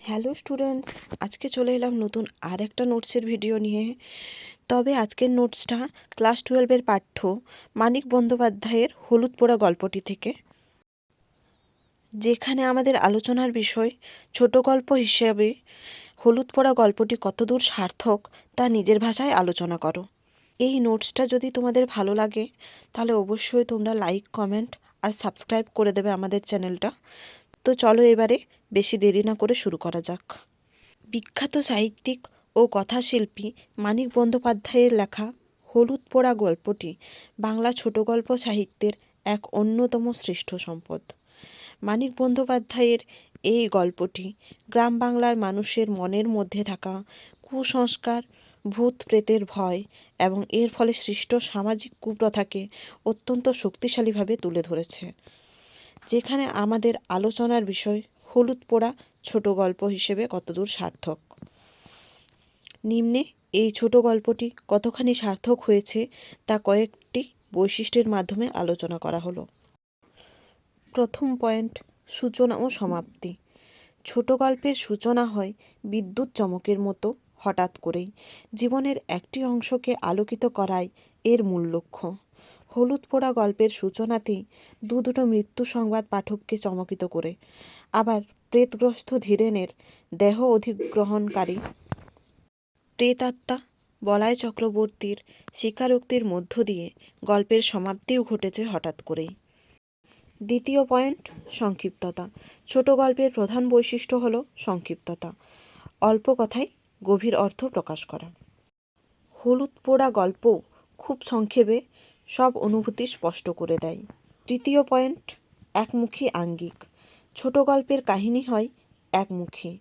Hello students, আজকে চলে এলাম নতুন আর একটা নোটসের ভিডিও নিয়ে। তবে আজকের নোটসটা ক্লাস টুয়েলভের পাঠ্য মানিক বন্দ্যোপাধ্যায়ের হলুদ পোড়া গল্পটি থেকে। যেখানে আমাদের আলোচনার বিষয় ছোট গল্প হিসেবে হলুদ পোড়া গল্পটি কতদূর সার্থক তা নিজের ভাষায় আলোচনা করো। এই নোটসটা যদি তোমাদের ভালো লাগে, তাহলে অবশ্যই তোমরা লাইক, কমেন্ট আর সাবস্ক্রাইব করে দেবে আমাদের চ্যানেলটা। তো চলো এবারে বেশি দেরি না করে শুরু করা যাক। বিখ্যাত সাহিত্যিক ও কথাশিল্পী মানিক বন্দ্যোপাধ্যায়ের লেখা হলুদ পোড়া গল্পটি বাংলা ছোট গল্প সাহিত্যের এক অন্যতম শ্রেষ্ঠ সম্পদ। মানিক বন্দ্যোপাধ্যায়ের এই গল্পটি গ্রাম বাংলার মানুষের মনের মধ্যে থাকা কুসংস্কার, ভূত প্রেতের ভয় এবং এর ফলে সৃষ্ট সামাজিক কুপ্রথাকে অত্যন্ত শক্তিশালীভাবে তুলে ধরেছে। যেখানে আমাদের আলোচনার বিষয় হলুদ পোড়া ছোট গল্প হিসেবে কতদূর সার্থক? নিম্নে, এই ছোট গল্পটি কতখানি সার্থক হয়েছে তা কয়েকটি বৈশিষ্ট্যের মাধ্যমে আলোচনা করা হলো। প্রথম পয়েন্ট, সূচনা ও সমাপ্তি। ছোট গল্পের সূচনা হয় বিদ্যুৎ চমকের মতো হঠাৎ করেই। জীবনের একটি অংশকে আলোকিত করাই এর মূল লক্ষ্য। হলুদ পোড়া গল্পের সূচনাতেই দু দুটো মৃত্যু সংবাদ পাঠককে চমকিত করে। আবার প্রেতগ্রস্ত ধীরেনের দেহ অধিগ্রহণকারী প্রেতাত্মা বলায় চক্রবর্তীর স্বীকারোক্তির মধ্য দিয়ে গল্পের সমাপ্তিও ঘটেছে হঠাৎ করেই। দ্বিতীয় পয়েন্ট, সংক্ষিপ্ততা। ছোট গল্পের প্রধান বৈশিষ্ট্য হল সংক্ষিপ্ততা। অল্প কথায় গভীর অর্থ প্রকাশ করা। হলুদ পোড়া গল্প খুব সংক্ষেপে সব অনুভূতি স্পষ্ট করে দেয়। তৃতীয় পয়েন্ট, একমুখী আঙ্গিক। ছোট গল্পের কাহিনী হয় একমুখী।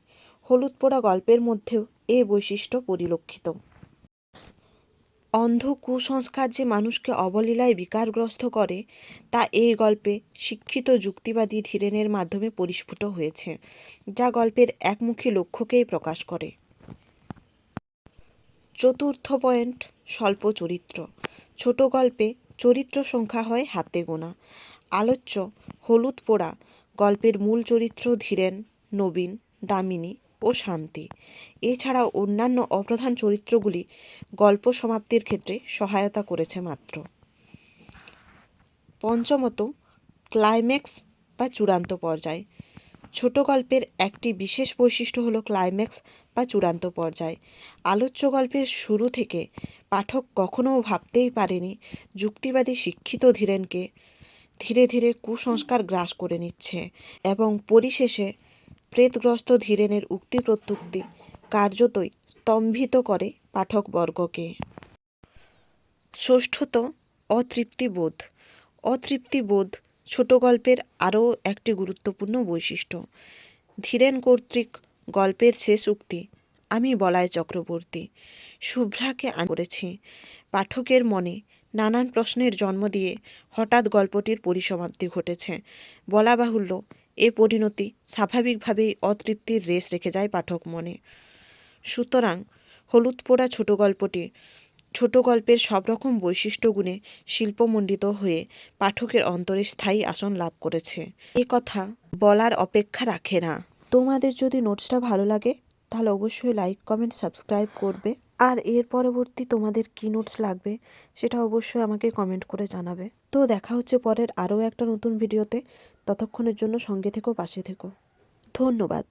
হলুদ পোড়া গল্পের মধ্যেও এ বৈশিষ্ট্য পরিলক্ষিত। অন্ধ কুসংস্কার যে মানুষকে অবলীলায় বিকারগ্রস্ত করে, তা এই গল্পে শিক্ষিত যুক্তিবাদী ধীরেনের মাধ্যমে পরিস্ফুট হয়েছে, যা গল্পের একমুখী লক্ষ্যকেই প্রকাশ করে। চতুর্থ পয়েন্ট, স্বল্প চরিত্র। ছোট গল্পে চরিত্র সংখ্যা হয় হাতে গোনা। আলোচ্য, হলুদ পোড়া গল্পের মূল চরিত্র ধীরেন, নবীন, দামিনী ও শান্তি। এছাড়াও অন্যান্য অপ্রধান চরিত্রগুলি গল্প সমাপ্তির ক্ষেত্রে সহায়তা করেছে মাত্র। পঞ্চমত, ক্লাইম্যাক্স বা চূড়ান্ত পর্যায়। ছোট গল্পের একটি বিশেষ বৈশিষ্ট্য হলো ক্লাইম্যাক্স বা চূড়ান্ত পর্যায়। আলোচ্য গল্পের শুরু থেকে পাঠক কখনও ভাবতেই পারেনি যুক্তিবাদী শিক্ষিত ধীরেনকে ধীরে ধীরে কুসংস্কার গ্রাস করে নিচ্ছে এবং পরিশেষে প্রেতগ্রস্ত ধীরেনের উক্তি প্রত্যুক্তি কার্যতই স্তম্ভিত করে পাঠকবর্গকে। ষষ্ঠত, অতৃপ্তিবোধ। অতৃপ্তিবোধ ছোট গল্পের আরও একটি গুরুত্বপূর্ণ বৈশিষ্ট্য। ধীরেন কর্তৃক গল্পের শেষ উক্তি আমি বলায় চক্রবর্তী। শুভ্রাকে করেছি। পাঠকের মনে নানান প্রশ্নের জন্ম দিয়ে হঠাৎ গল্পটির পরিসমাপ্তি ঘটেছে। বলা বাহুল্য, এ পরিণতি স্বাভাবিকভাবেই অতৃপ্তির রেশ রেখে যায় পাঠক মনে। সুতরাং হলুদ পোড়া ছোট গল্পটি ছোট গল্পের সব রকম বৈশিষ্ট্যগুণে শিল্পমণ্ডিত হয়ে পাঠকের অন্তরে স্থায়ী আসন লাভ করেছে। এ কথা বলার অপেক্ষা রাখে না। তোমাদের যদি নোটসটা ভালো লাগে, তাহলে অবশ্যই লাইক, কমেন্ট, সাবস্ক্রাইব করবে। আর এর পরবর্তী তোমাদের কী নোটস লাগবে, সেটা অবশ্যই আমাকে কমেন্ট করে জানাবে। তো দেখা হচ্ছে পরের আরও একটা নতুন ভিডিওতে। ততক্ষণের জন্য সঙ্গে থেকো, পাশে থেকো। ধন্যবাদ।